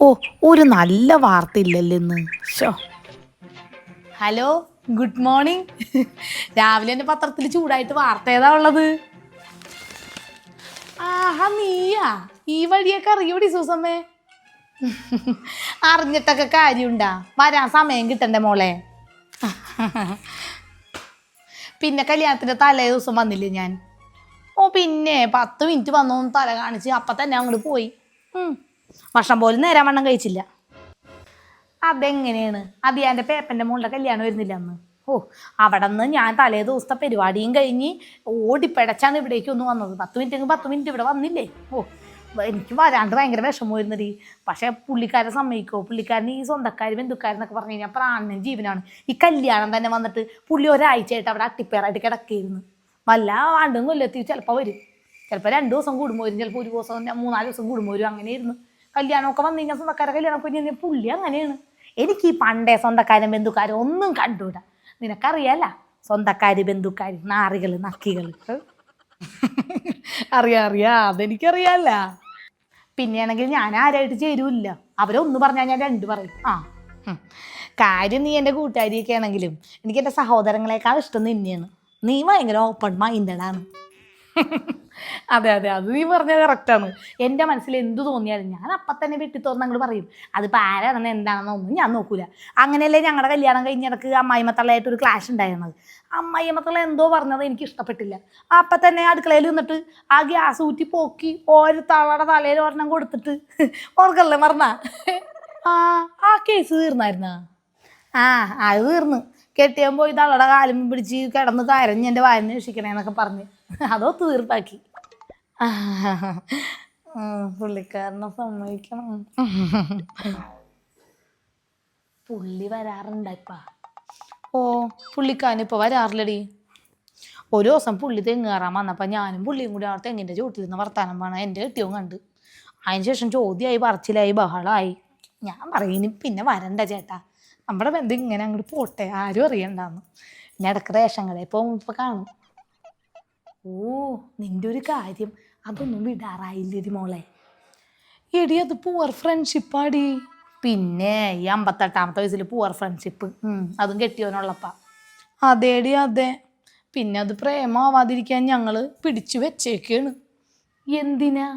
ഓ ഒരു നല്ല വാർത്ത ഇല്ലല്ലോ ഇന്ന് ഷോ ഹലോ ഗുഡ് മോർണിംഗ് രാവിലെ എന്റെ പത്രത്തിൽ ചൂടായിട്ട് വാർത്ത ഏതാ ഉള്ളത്? ആഹാ നീയാ. ഈ വഴിയൊക്കെ അറിയൂടി സൂസമ്മേ. അറിഞ്ഞിട്ടൊക്കെ കാര്യമുണ്ടാ. വരാൻ സമയം കിട്ടണ്ടേ മോളെ? പിന്നെ കല്യാണത്തിന്റെ തലേ ദിവസം വന്നില്ലേ ഞാൻ? ഓ പിന്നെ പത്ത് മിനിറ്റ് വന്നോന്ന് തല കാണിച്ച് അപ്പം തന്നെ അങ്ങോട്ട് പോയി. ഭക്ഷണം പോലും നേരം വണ്ണം കഴിച്ചില്ല. അതെങ്ങനെയാണ്? അത് എന്റെ പേപ്പന്റെ മോളുടെ കല്യാണം വരുന്നില്ല അന്ന്. ഓ അവിടെ നിന്ന് ഞാൻ തലേ ദിവസത്തെ പരിപാടിയും കഴിഞ്ഞ് ഓടിപ്പടച്ചാണ് ഇവിടേക്ക് ഒന്ന് വന്നത്. പത്ത് മിനിറ്റ് പത്ത് മിനിറ്റ് ഇവിടെ വന്നില്ലേ? ഓ എനിക്ക് വരാണ്ട് ഭയങ്കര വിഷമമായിരുന്നടി പക്ഷേ പുള്ളിക്കാരെ സമ്മതിക്കോ പുള്ളിക്കാരൻ ഈ സ്വന്തക്കാർ ബന്ധുക്കാരെന്നൊക്കെ പറഞ്ഞു കഴിഞ്ഞാൽ പ്രാണനും ജീവനാണ്. ഈ കല്യാണം തന്നെ വന്നിട്ട് പുള്ളി ഒരാഴ്ചയായിട്ട് അവിടെ അട്ടിപ്പേറായിട്ട് കിടക്കിയിരുന്നു വല്ല ആണ്ടും കൊല്ലത്തി ചിലപ്പോൾ വരും. ചിലപ്പോൾ രണ്ട് ദിവസം കൂടുമ്പോൾ വരും. ചിലപ്പോൾ ഒരു ദിവസം മൂന്നാൽ ദിവസം കൂടുമ്പോൾ വരും. അങ്ങനെയായിരുന്നു. കല്യാണമൊക്കെ വന്നു കഴിഞ്ഞാൽ സ്വന്തക്കാരെ കല്യാണമൊക്കെ കുഞ്ഞു പുള്ളി അങ്ങനെയാണ്. എനിക്ക് ഈ പണ്ടേ സ്വന്തക്കാരും ബന്ധുക്കാരും ഒന്നും കണ്ടുകൂടാ നിനക്കറിയാല സ്വന്തക്കാര് ബന്ധുക്കാര് നാറികൾ നക്കികൾ. അറിയാ അറിയാ. അതെനിക്കറിയാല്ല. പിന്നെയാണെങ്കിൽ ഞാൻ ആരായിട്ട് ചേരൂല്ല. അവരൊന്ന് പറഞ്ഞാൽ ഞാൻ രണ്ട് പറയും. ആ. കാര്യം നീ എന്റെ കൂട്ടുകാരിയൊക്കെ ആണെങ്കിലും എനിക്ക് എന്റെ സഹോദരങ്ങളെക്കാൾ ഇഷ്ടം നിന്നെയാണ്. നീ ഭയങ്കര ഓപ്പൺ മൈൻഡഡാണ് അതെ അതെ. അത് നീ പറഞ്ഞത് കറക്റ്റാണ് എന്റെ മനസ്സിൽ എന്ത് തോന്നിയാലും ഞാൻ അപ്പം തന്നെ വെട്ടി തുറന്ന് അങ്ങോട്ട് പറയും. അതിപ്പോൾ ആരാണെന്ന് എന്താണെന്നൊന്നും ഞാൻ നോക്കൂല. അങ്ങനെയല്ലേ ഞങ്ങളുടെ കല്യാണം കഴിഞ്ഞിടക്ക് അമ്മായിമത്തള്ളയായിട്ട് ഒരു ക്ലാഷ് ഉണ്ടായിരുന്നത്. അമ്മായിമത്തള്ള എന്തോ പറഞ്ഞത് എനിക്ക് ഇഷ്ടപ്പെട്ടില്ല. അപ്പം തന്നെ അടുക്കളയിൽ നിന്നിട്ട് ആ ഗ്യാസ് ഊറ്റി പോക്കി ഒരു തവളയുടെ തലയിൽ ഒരെണ്ണം കൊടുത്തിട്ട് ഓർക്കല്ലേ മറന്നാ? ആ ആ കേസ് തീർന്നായിരുന്നാ? ആ അത് തീർന്നു. കെട്ടിയാൻ പോയി തളയുടെ കാലും പിടിച്ച് കിടന്ന് കരഞ്ഞ് എന്റെ വായന രക്ഷിക്കണേന്നൊക്കെ പറഞ്ഞ്. അതോ തീർപ്പാക്കി? പുള്ളിക്കാരനെ സമ്മതിക്കണം. പുള്ളി വരാറുണ്ടായിപ്പ ഓ പുള്ളിക്കാരൻ ഇപ്പോൾ വരാറില്ലടി. ഒരു ദിവസം പുള്ളി തെങ്ങേറാൻ വന്നപ്പോൾ ഞാനും പുള്ളിയും കൂടി ആ തെങ്ങിന്റെ ചുവട്ടിൽ നിന്ന് വർത്താനം വേണം എന്റെ കെട്ടിയവും കണ്ട്. അതിന് ശേഷം ചോദ്യമായി പറച്ചിലായി ബഹളമായി ഞാൻ പറയും പിന്നെ വരണ്ട ചേട്ടാ. നമ്മുടെ ബന്ധം ഇങ്ങനെ അങ്ങോട്ട് പോട്ടെ ആരും അറിയണ്ടാന്ന്. പിന്നെ ഇടയ്ക്ക് റേഷൻ കടയിൽ പോകുമ്പോൾ കാണും. ഓ നിന്റെ ഒരു കാര്യം. അതൊന്നും വിടാറായില്ലടി മോളെ. എടി അത് പൂവർ ഫ്രണ്ട്ഷിപ്പാടി പിന്നെ ഈ അമ്പത്തെട്ടാമത്തെ വയസ്സിൽ പൂവർ ഫ്രണ്ട്ഷിപ്പ് അതും കെട്ടിയവനുള്ളപ്പ. അതേടി അതെ. പിന്നെ അത് പ്രേമാവാതിരിക്കാൻ ഞങ്ങൾ പിടിച്ചു വെച്ചേക്കാണ്. എന്തിനാ?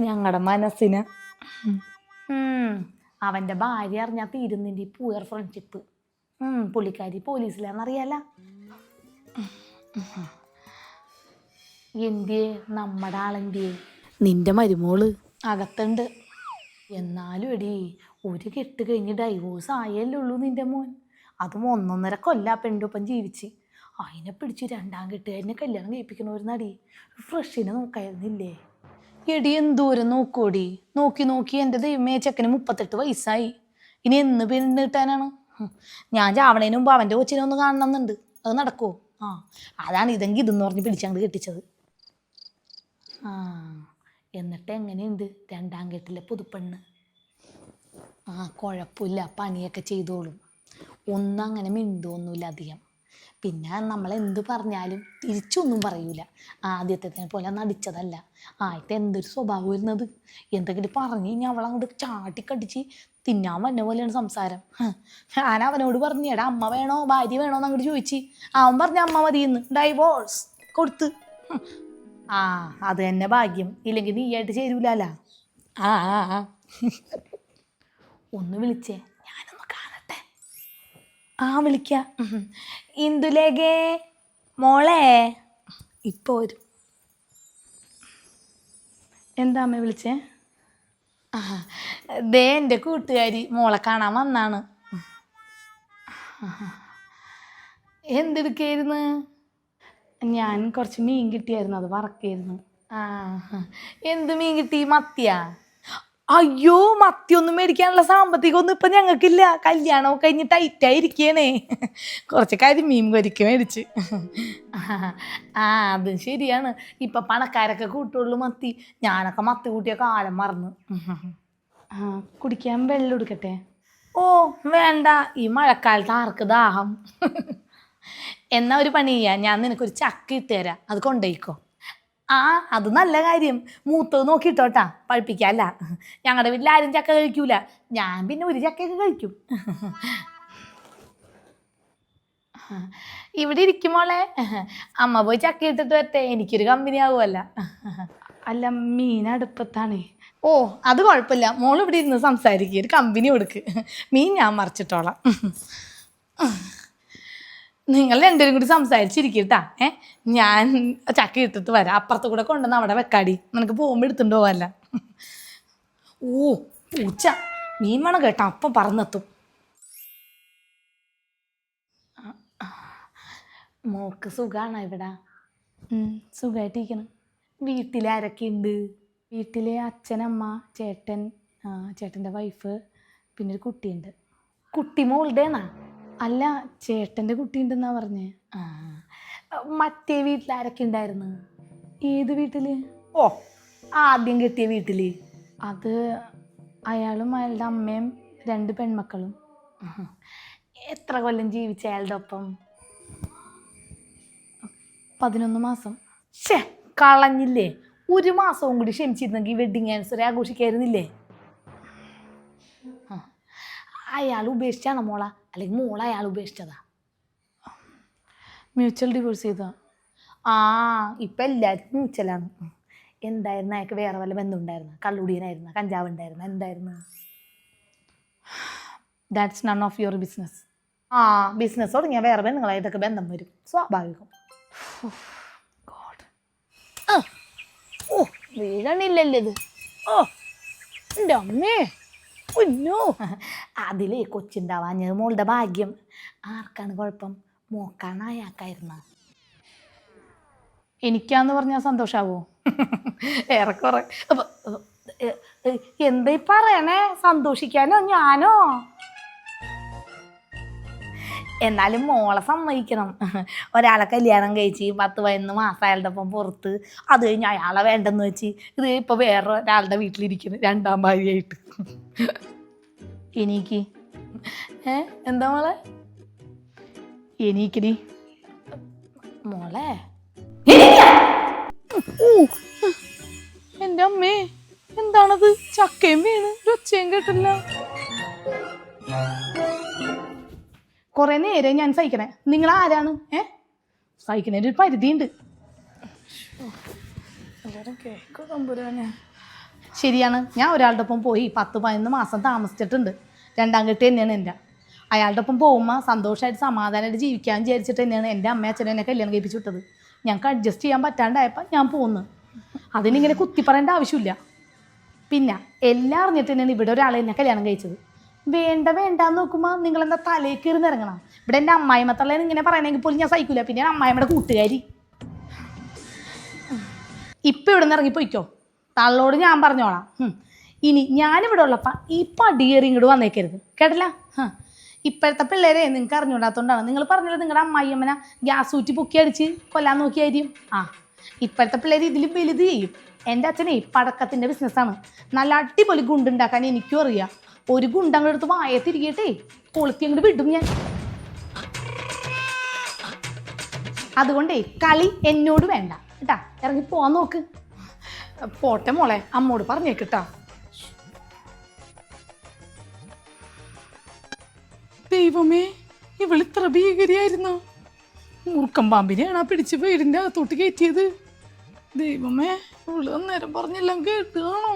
ഞങ്ങളുടെ മനസ്സിന്. അവന്റെ ഭാര്യ അറിഞ്ഞാൽ തീരുന്നിന്റെ ഈ പൂർ ഫ്രണ്ട്ഷിപ്പ് പുള്ളിക്കാരി പോലീസിലാണെന്നറിയാല. എന്തിയെ? നമ്മുടെ ആളെന്തിയെ? നിന്റെ മരുമോൾ. അകത്തുണ്ട്. എന്നാലും എടി ഒരു കെട്ട് കഴിഞ്ഞ് ഡൈവോഴ്സ് ആയല്ലേ ഉള്ളൂ നിന്റെ മോൻ. അതും ഒന്നൊന്നര കൊല്ലാ പെണ്ണൊപ്പം ജീവിച്ച്. അതിനെ പിടിച്ച് രണ്ടാം കെട്ടുകാരനെ കല്യാണം കഴിപ്പിക്കണ ഒരു നടി ഫ്രഷിനെ നോക്കായിരുന്നില്ലേ? എടി എന്തോരം നോക്കോടി നോക്കി നോക്കി എന്റെ ദൈവമേ ചെക്കന് മുപ്പത്തെട്ട് വയസ്സായി. ഇനി എന്ന് പെണ്ണ് കിട്ടാനാണ് ഞാൻ ചാവണേന് മുമ്പ് അവന്റെ കൊച്ചിനെ ഒന്ന് കാണണം എന്നുണ്ട് അത് നടക്കുമോ ആ അതാണ് ഇതെങ്കിൽ ഇതെന്ന് പറഞ്ഞ് പിടിച്ചങ്ങോട്ട് കെട്ടിച്ചത്. ആ എന്നിട്ട് എങ്ങനെയുണ്ട് രണ്ടാം കെട്ടിലെ പുതുപ്പെണ്ണ്? ആ കുഴപ്പമില്ല പണിയൊക്കെ ചെയ്തോളും. ഒന്നും അങ്ങനെ മിണ്ടൊന്നുമില്ല അധികം. പിന്നെ നമ്മൾ എന്ത് പറഞ്ഞാലും തിരിച്ചൊന്നും പറയൂല. ആദ്യത്തെ പോലെ നടിച്ചതല്ല. ആദ്യത്തെ എന്തൊരു സ്വഭാവം വരുന്നത് എന്തെങ്കിലും പറഞ്ഞു കഴിഞ്ഞാൽ അവളങ്ങോട്ട് ചാട്ടിക്കടിച്ച് തിന്നാൻ വന്ന പോലെയാണ് സംസാരം. ഞാൻ അവനോട് പറഞ്ഞു അമ്മ വേണോ? ഭാര്യ വേണോ? എന്ന് അങ്ങോട്ട് ചോദിച്ച്. അവൻ പറഞ്ഞ അമ്മ മതിയെന്ന്. ഡൈവോഴ്സ് കൊടുത്ത്. ആ. അത് തന്നെ ഭാഗ്യം. ഇല്ലെങ്കിൽ നീയായിട്ട് ചേരൂലല്ല ആ ആ ആ. ഒന്ന് വിളിച്ചേ. ഞാനൊന്ന് കാണട്ടെ. ആ വിളിക്ക. ഇന്ദുലേഖേ മോളെ. ഇപ്പോൾ വരും. എന്താ അമ്മ വിളിച്ചേ? ആ ദേ എന്റെ കൂട്ടുകാരി മോളെ കാണാൻ വന്നാണ്. എന്തെടുക്കായിരുന്നു? ഞാൻ കുറച്ച് മീൻ കിട്ടിയായിരുന്നു അത് വറക്കായിരുന്നു. ആ എന്ത് മീൻ കിട്ടി? മത്തിയ? അയ്യോ മത്തി ഒന്നും മേടിക്കാനുള്ള സാമ്പത്തികമൊന്നും ഇപ്പം ഞങ്ങൾക്കില്ല. കല്യാണം കഴിഞ്ഞ് ടൈറ്റായിരിക്കണേ കുറച്ച് കരിമീൻ കൊരിക്ക് മേടിച്ച്. ആ അതും ശരിയാണ്. ഇപ്പം പണക്കാരൊക്കെ കൂട്ടുള്ളൂ മത്തി. ഞാനൊക്കെ മത്തി കൂട്ടിയ കാലം മറന്നു. ആ കുടിക്കാൻ വെള്ളം എടുക്കട്ടെ? ഓ വേണ്ട. ഈ മഴക്കാലത്ത് ആർക്ക് ദാഹം? എന്നാ ഒരു പണി ചെയ്യാം? ഞാൻ നിനക്കൊരു ചക്ക ഇട്ട് തരാം. അത് കൊണ്ടുപോയിക്കോ. ആ അത് നല്ല കാര്യം. മൂത്തത് നോക്കിയിട്ടോട്ടാ. പഴുപ്പിക്കല്ല ഞങ്ങളുടെ വീട്ടിൽ ആരും ചക്ക കഴിക്കൂല. ഞാൻ പിന്നെ ഒരു ചക്കയൊക്കെ കഴിക്കും. ഇവിടെ ഇരിക്കുമോളെ അമ്മ പോയി ചക്ക ഇട്ടിട്ട് വരട്ടെ. എനിക്കൊരു കമ്പനി ആവുമല്ല. അല്ല മീൻ അടുപ്പത്താണേ. ഓ അത് കുഴപ്പമില്ല. മോൾ ഇവിടെ ഇരുന്ന് സംസാരിക്കുക ഒരു കമ്പനി കൊടുക്ക്. മീൻ ഞാൻ മറിച്ചിട്ടോളാം. നിങ്ങൾ രണ്ടുപേരും കൂടി സംസാരിച്ചിരിക്കട്ടാ. ഏ? ഞാൻ ചക്ക ഇട്ടിട്ട് വരാം. അപ്പുറത്ത് കൂടെ കൊണ്ടുവന്ന് അവിടെ വെക്കാടി. നിനക്ക് പോകുമ്പോൾ എടുത്തുകൊണ്ട് പോവല്ല ഓ പൂച്ച. മീൻ വേണം കേട്ടോ. അപ്പം പറന്നെത്തും. മോക്ക് സുഖാണോ ഇവിടെ? സുഖമായിട്ടിരിക്കണം വീട്ടിലാരൊക്കെ ഉണ്ട്? വീട്ടിലെ അച്ഛനമ്മ ചേട്ടൻ ചേട്ടന്റെ വൈഫ് പിന്നെ ഒരു കുട്ടിയുണ്ട്. കുട്ടി മോളുടേന്നാ? അല്ല ചേട്ടന്റെ കുട്ടിയുണ്ടെന്നാ പറഞ്ഞേ. ആ മറ്റേ വീട്ടിലാരൊക്കെ ഉണ്ടായിരുന്നു? ഏത് വീട്ടിൽ? ഓ ആദ്യം കിട്ടിയ വീട്ടിൽ. അത് അയാളും അയാളുടെ അമ്മയും രണ്ട് പെൺമക്കളും. എത്ര കൊല്ലം ജീവിച്ച അയാളുടെ ഒപ്പം? പതിനൊന്ന് മാസം. ഷേ കളഞ്ഞില്ലേ? ഒരു മാസവും കൂടി ക്ഷമിച്ചിരുന്നെങ്കിൽ വെഡിങ് ആനിവേഴ്സറി ആഘോഷിക്കായിരുന്നില്ലേ. അയാൾ ഉപേക്ഷിച്ചാണോ മോള? അല്ലെങ്കിൽ മോളെ അയാൾ ഉപേക്ഷിച്ചതാ. മ്യൂച്വൽ ഡിവോഴ്സ് ചെയ്താ. ആ ഇപ്പം എല്ലാവർക്കും മ്യൂച്വലാണ് എന്തായിരുന്നു? അയാൾക്ക് വേറെ വല്ല ബന്ധം ഉണ്ടായിരുന്നു കള്ളുടിയനായിരുന്നു? കഞ്ചാവ് ഉണ്ടായിരുന്നു എന്തായിരുന്നു? That's none of your business ആ ബിസിനസ് തുടങ്ങിയാൽ വേറെ ബന്ധങ്ങളായിട്ടൊക്കെ ബന്ധം വരും. സ്വാഭാവികം. ഓ വീഴണില്ലല്ലോ ഇത്. ഓ എന്റെ അമ്മേ. കുഞ്ഞോ അതിലേ കൊച്ചുണ്ടാവാഞ്ഞത് മോളുടെ ഭാഗ്യം. ആർക്കാണ് കുഴപ്പം? മോക്കാണ് അയാൾക്കായിരുന്നു. എനിക്കാന്ന് പറഞ്ഞാൽ സന്തോഷാവോ? ഏറെക്കുറെ. എന്താ പറയണേ? സന്തോഷിക്കാനോ ഞാനോ? എന്നാലും മോളെ സമ്മതിക്കണം. ഒരാളെ കല്യാണം കഴിച്ച് പത്ത് പതിനൊന്ന് മാസം അയാളുടെ ഒപ്പം പുറത്ത് അത് കഴിഞ്ഞ് അയാളെ വേണ്ടെന്ന് വെച്ച് ഇത് ഇപ്പൊ വേറെ ഒരാളുടെ വീട്ടിലിരിക്കുന്നു രണ്ടാം ഭാര്യയായിട്ട്. എനിക്ക് ഏ? എന്താ മോളെ? എനിക്കിനി മോളെ? എന്റെ അമ്മേ എന്താണത്? ചക്കയും വീണ് ഒരു ഒച്ചയും കേട്ടില്ല. കുറെ നേരം ഞാൻ സഹിക്കണേ. നിങ്ങൾ ആരാണ്? ഏ? സഹിക്കണേന്റെ ഒരു പരിധിയുണ്ട്. ശരിയാണ്. ഞാൻ ഒരാളുടെ ഒപ്പം പോയി പത്ത് പതിനൊന്ന് മാസം താമസിച്ചിട്ടുണ്ട്. രണ്ടാം കെട്ട് തന്നെയാണ് എന്റെ. അയാളുടെ ഒപ്പം പോകുമ്പോൾ സന്തോഷമായിട്ട് സമാധാനമായിട്ട് ജീവിക്കാൻ വിചാരിച്ചിട്ട് തന്നെയാണ് എന്റെ അമ്മ അച്ഛനും എന്നെ കല്യാണം കഴിപ്പിച്ചു വിട്ടത്. ഞങ്ങൾക്ക് അഡ്ജസ്റ്റ് ചെയ്യാൻ പറ്റാണ്ടായപ്പോൾ ഞാൻ പോകുന്നു അതിനിങ്ങനെ കുത്തി പറയേണ്ട ആവശ്യമില്ല. പിന്നെ എല്ലാം അറിഞ്ഞിട്ട് തന്നെയാണ് ഇവിടെ ഒരാളെ എന്നെ കല്യാണം കഴിച്ചത്. വേണ്ട വേണ്ട നോക്കുമ്പോ നിങ്ങൾ എന്താ തലയിൽ കയറി ഇറങ്ങണം ഇവിടെ എന്റെ അമ്മായിമ്മ തള്ളേന്ന് ഇങ്ങനെ പറയണമെങ്കിൽ പോലും ഞാൻ സഹിക്കില്ല പിന്നെ അമ്മായിമ്മയുടെ കൂട്ടുകാരി. ഇപ്പം ഇവിടെ നിന്ന് ഇറങ്ങിപ്പോയിക്കോ തള്ളോട് ഞാൻ പറഞ്ഞോളാം. ഇനി ഞാനിവിടെ ഉള്ളപ്പോൾ ഈ പടിയേറി ഇങ്ങോട്ട് വന്നേക്കരുത്. കേട്ടില്ല. ഇപ്പോഴത്തെ പിള്ളേരെ നിങ്ങൾക്ക് അറിഞ്ഞുകൂടാത്തോണ്ടാണ്. നിങ്ങൾ പറഞ്ഞല്ലോ നിങ്ങളുടെ അമ്മായിയമ്മനെ ഗ്യാസ് ഊറ്റി പൊക്കി അടിച്ച് കൊല്ലാൻ നോക്കിയായിരിക്കും? ആ. ഇപ്പോഴത്തെ പിള്ളേർ ഇതിൽ വലുത് ചെയ്യും. എന്റെ അച്ഛനെ പടക്കത്തിന്റെ ബിസിനസ്സാണ് നല്ല അടിപൊളി ഗുണ്ടുണ്ടാക്കാൻ എനിക്കും അറിയാം. ഒരു ഗുണ്ടങ്ങളെടുത്ത് വായ തിരികട്ടെ കൊളുത്തി അങ്ങോട്ട് വിടും ഞാൻ. അതുകൊണ്ടേ കളി എന്നോട് വേണ്ട. കേട്ടാ ഇറങ്ങി പോവാൻ നോക്ക്. പോട്ടെ മോളെ അമ്മോട് പറഞ്ഞേക്കിട്ടാ ദൈവമേ ഇവളിത്ര ഭീകരിയായിരുന്നോ? മുറുക്കം പാമ്പിനെയാണ് ആ പിടിച്ച് വീടിന്റെ അകത്തോട്ട് കയറ്റിയത്. ദൈവമേ ഇവൾ അന്നേരം പറഞ്ഞെല്ലാം കേട്ട് കാണോ.